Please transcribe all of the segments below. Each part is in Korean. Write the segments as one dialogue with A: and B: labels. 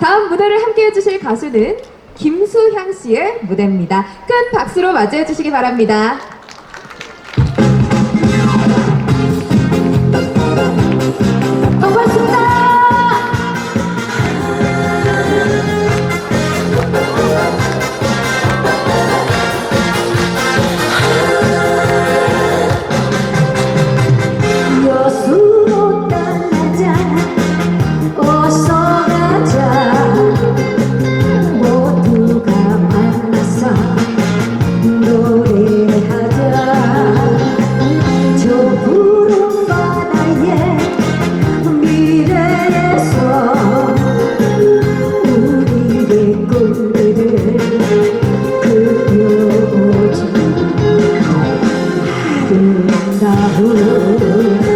A: 다음 무대를 함께 해주실 가수는 김수향 씨의 무대입니다. 큰 박수로 맞이해 주시기 바랍니다.
B: 반 Nahuru.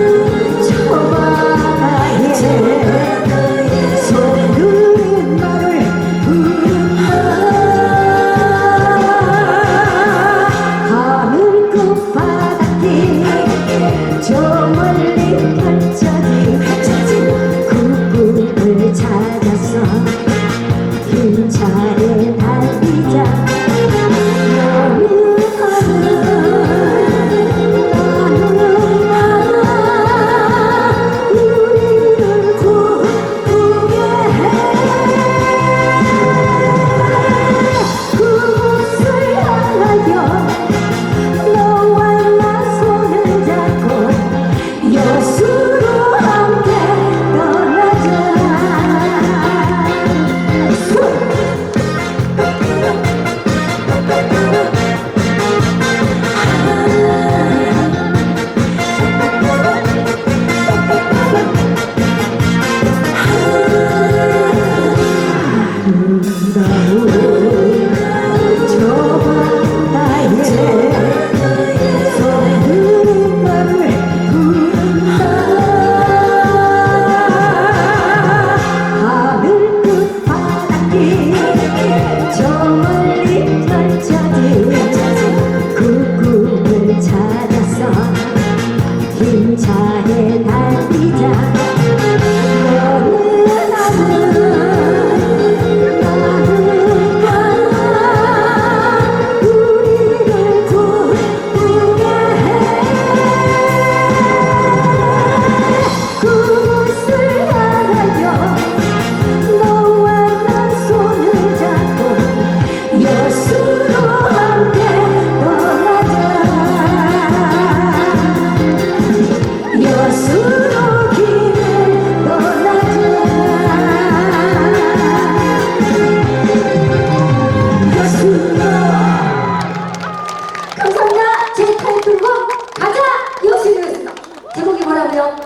B: 제 타이틀곡 가자 여수였습니다 제목이 뭐라고요?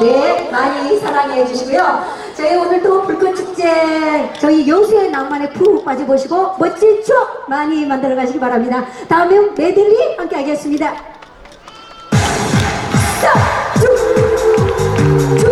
B: 네, 많이 사랑해 주시고요. 저희 오늘 또 불꽃축제 저희 여수의 낭만에 푹 빠져보시고 멋진 추억 많이 만들어 가시기 바랍니다. 다음에 메들리 함께 하겠습니다. 스톱!